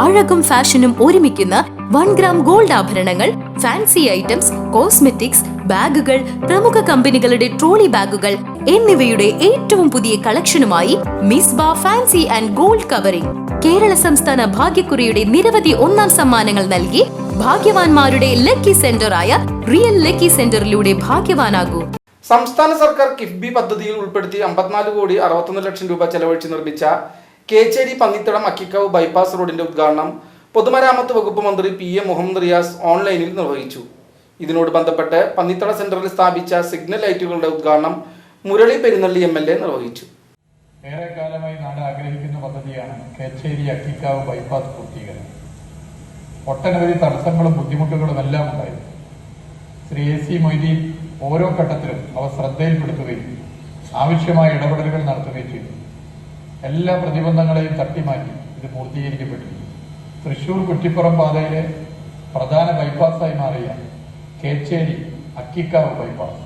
അഴകും ഫാഷനും ഒരുമിക്കുന്ന one gram gold ആഭരണങ്ങൾ ഫാൻസി ഐറ്റംസ് കോസ്മെറ്റിക്സ് ബാഗുകൾ പ്രമുഖ കമ്പനികളുടെ ട്രോളി ബാഗുകൾ എന്നിവയുടെ ഏറ്റവും പുതിയ കളക്ഷനുമായി മിസ് ബാ fancy and gold covering. Kerala സംസ്ഥാന ഭാഗ്യക്കുറിയുടെ നിരവധി ഒന്നാം സമ്മാനങ്ങൾ നൽകി ഭാഗ്യവാന്മാരുടെ ലക്കി സെന്ററായ റിയൽ ലക്കി സെന്ററിലൂടെ ഭാഗ്യവാനാകൂ. സംസ്ഥാന സർക്കാർ കിഫ്ബി പദ്ധതിയിൽ ഉൾപ്പെടുത്തി അമ്പത്തിനാല് കോടി അറുപത്തൊന്ന് ലക്ഷം രൂപ ചെലവഴിച്ച് നിർമ്മിച്ച കേച്ചേരി പന്നിത്തടം അക്കിക്കാവ് ബൈപ്പാസ് റോഡിന്റെ ഉദ്ഘാടനം പൊതുമരാമത്ത് വകുപ്പ് മന്ത്രി പി എ മുഹമ്മദ് റിയാസ് ഓൺലൈനിൽ നിർവഹിച്ചു. ഇതിനോട് ബന്ധപ്പെട്ട് പന്നിത്തട സെന്ററിൽ സ്ഥാപിച്ച സിഗ്നൽ ലൈറ്റുകളുടെ ഉദ്ഘാടനം Murali Perunnalli M L A നിർവഹിച്ചു. ഏറെ കാലമായി നാട് ആഗ്രഹിക്കുന്ന പദ്ധതിയാണ് കേച്ചേരി അക്കിക്കാവ് ബൈപ്പാസ് പൂർത്തീകരണം. ഒട്ടനവധി തടസ്സങ്ങളും ബുദ്ധിമുട്ടുകളും എല്ലാം ഉണ്ടായിരുന്നു ശ്രീ എ സി മൊയ്തീൻ ഓരോ ഘട്ടത്തിലും അവ ശ്രദ്ധയിൽപ്പെടുത്തുകയും ആവശ്യമായ ഇടപെടലുകൾ നടത്തുകയും ചെയ്തു. എല്ലാ പ്രതിബന്ധങ്ങളെയും തട്ടിമാറ്റി ഇത് പൂർത്തീകരിക്കപ്പെട്ടു. തൃശൂർ കുറ്റിപ്പുറം പാതയിലെ പ്രധാന ബൈപ്പാസായി മാറിയ കേച്ചേരി അക്കിക്കാവ് ബൈപ്പാസ്.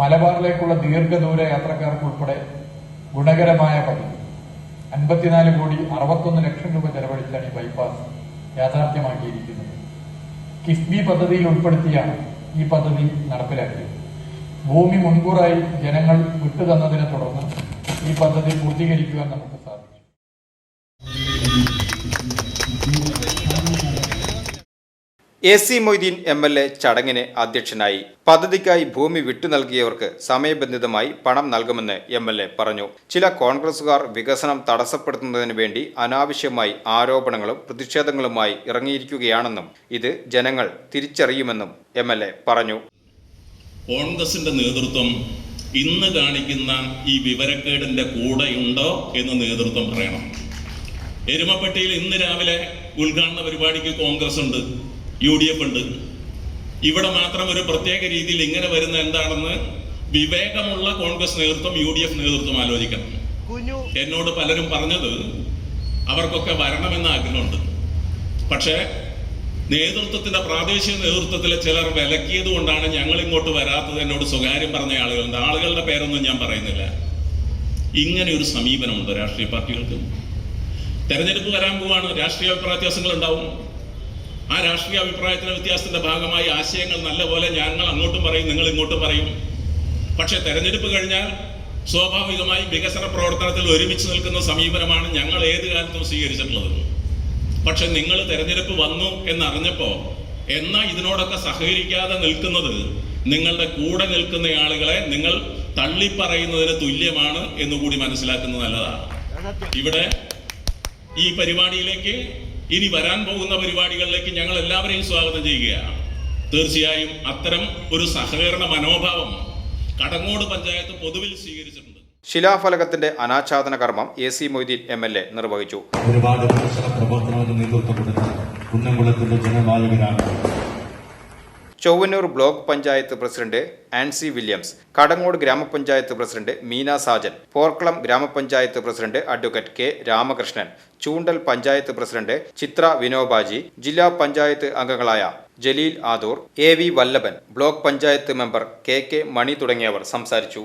മലബാറിലേക്കുള്ള ദീർഘദൂര യാത്രക്കാർക്കുൾപ്പെടെ ഗുണകരമായ പദ്ധതി. അൻപത്തിനാല് കോടി അറുപത്തൊന്ന് ലക്ഷം രൂപ ചെലവഴിച്ചാണ് ഈ ബൈപ്പാസ് യാഥാർത്ഥ്യമാക്കിയിരിക്കുന്നത്. കിഫ്ബി പദ്ധതിയിൽ ഉൾപ്പെടുത്തിയാണ് ഈ പദ്ധതി നടപ്പിലാക്കിയത്. ഭൂമി മുൻകൂറായി ജനങ്ങൾ വിട്ടുതന്നതിനെ തുടർന്ന് ഈ പദ്ധതി പൂർത്തീകരിക്കുവാൻ നമുക്ക് സാധിക്കും. A C Moideen M L A ചടങ്ങിന് അധ്യക്ഷനായി പദ്ധതിക്കായി ഭൂമി വിട്ടു നൽകിയവർക്ക് സമയബന്ധിതമായി പണം നൽകുമെന്ന് എം എൽ എ പറഞ്ഞു. ചില കോൺഗ്രസുകാർ വികസനം തടസ്സപ്പെടുത്തുന്നതിന് വേണ്ടി അനാവശ്യമായി ആരോപണങ്ങളും പ്രതിഷേധങ്ങളുമായി ഇറങ്ങിയിരിക്കുകയാണെന്നും ഇത് ജനങ്ങൾ തിരിച്ചറിയുമെന്നും എം എൽ എ പറഞ്ഞു. കോൺഗ്രസിന്റെ നേതൃത്വം ഇന്ന് കാണിക്കുന്ന ഈ വിവരക്കേടിന്റെ കൂടെയുണ്ടോ എന്ന് നേതൃത്വം പറയണം. എരുമപ്പെട്ടിയിൽ ഇന്ന് രാവിലെ ഉദ്ഘാടന പരിപാടിക്ക് കോൺഗ്രസ് ഉണ്ട് യു ഡി എഫ് ഉണ്ട്. ഇവിടെ മാത്രം ഒരു പ്രത്യേക രീതിയിൽ ഇങ്ങനെ വരുന്ന എന്താണെന്ന് വിവേകമുള്ള കോൺഗ്രസ് നേതൃത്വം യു ഡി എഫ് നേതൃത്വം ആലോചിക്കണം. എന്നോട് പലരും പറഞ്ഞത് അവർക്കൊക്കെ വരണമെന്ന് ആഗ്രഹമുണ്ട്. പക്ഷേ നേതൃത്വത്തിന്റെ പ്രാദേശിക നേതൃത്വത്തിലെ ചിലർ വിലക്കിയത് കൊണ്ടാണ് ഞങ്ങൾ ഇങ്ങോട്ട് വരാത്തത് എന്നോട് സ്വകാര്യം പറഞ്ഞ ആളുകളുണ്ട് ആളുകളുടെ പേരൊന്നും ഞാൻ പറയുന്നില്ല. ഇങ്ങനെ ഒരു സമീപനമുണ്ട് രാഷ്ട്രീയ പാർട്ടികൾക്ക്. തെരഞ്ഞെടുപ്പ് വരാൻ പോവാണ്. രാഷ്ട്രീയ അഭിപ്രായ വ്യത്യാസങ്ങൾ ഉണ്ടാവും. ആ രാഷ്ട്രീയ അഭിപ്രായത്തിന്റെ വ്യത്യാസത്തിന്റെ ഭാഗമായി ആശയങ്ങൾ നല്ലപോലെ ഞങ്ങൾ അങ്ങോട്ടും പറയും നിങ്ങൾ ഇങ്ങോട്ടും പറയും. പക്ഷെ തെരഞ്ഞെടുപ്പ് കഴിഞ്ഞാൽ സ്വാഭാവികമായി വികസന പ്രവർത്തനത്തിൽ ഒരുമിച്ച് നിൽക്കുന്ന സമീപനമാണ് ഞങ്ങൾ ഏത് കാലത്തും സ്വീകരിച്ചിട്ടുള്ളത്. പക്ഷെ നിങ്ങൾ തെരഞ്ഞെടുപ്പ് വന്നു എന്നറിഞ്ഞപ്പോ എന്നാ ഇതിനോടൊക്കെ സഹകരിക്കാതെ നിൽക്കുന്നത്? നിങ്ങളുടെ കൂടെ നിൽക്കുന്ന ആളുകളെ നിങ്ങൾ തള്ളിപ്പറയുന്നതിന് തുല്യമാണ് എന്ന് കൂടി മനസ്സിലാക്കുന്നത് നല്ലതാണ് ഇവിടെ ഈ പരിപാടിയിലേക്ക് ഇനി വരാൻ പോകുന്ന പരിപാടികളിലേക്ക് ഞങ്ങൾ എല്ലാവരെയും സ്വാഗതം ചെയ്യുകയാണ്. തീർച്ചയായും അത്തരം ഒരു സഹകരണ മനോഭാവം കടങ്ങോട് പഞ്ചായത്ത് പൊതുവിൽ സ്വീകരിച്ചിട്ടുണ്ട്. ശിലാഫലകത്തിന്റെ അനാച്ഛാദന കർമ്മം A C Moideen M L A നിർവഹിച്ചു. ഒരുപാട് നേതൃത്വം കൊടുത്ത കുന്നംകുളത്തിന്റെ Chowwannur block panchayat president Ancy Williams Kadangode ഗ്രാമപഞ്ചായത്ത് പ്രസിഡന്റ് മീന സാജൻ പോർക്കളം ഗ്രാമപഞ്ചായത്ത് president advocate K Ramakrishnan Choondal panchayat president Chitra Vinobaji ജില്ലാ പഞ്ചായത്ത് അംഗങ്ങളായ Jaleel Adoor A V Vallabhan block panchayat member K K Mani തുടങ്ങിയവർ സംസാരിച്ചു.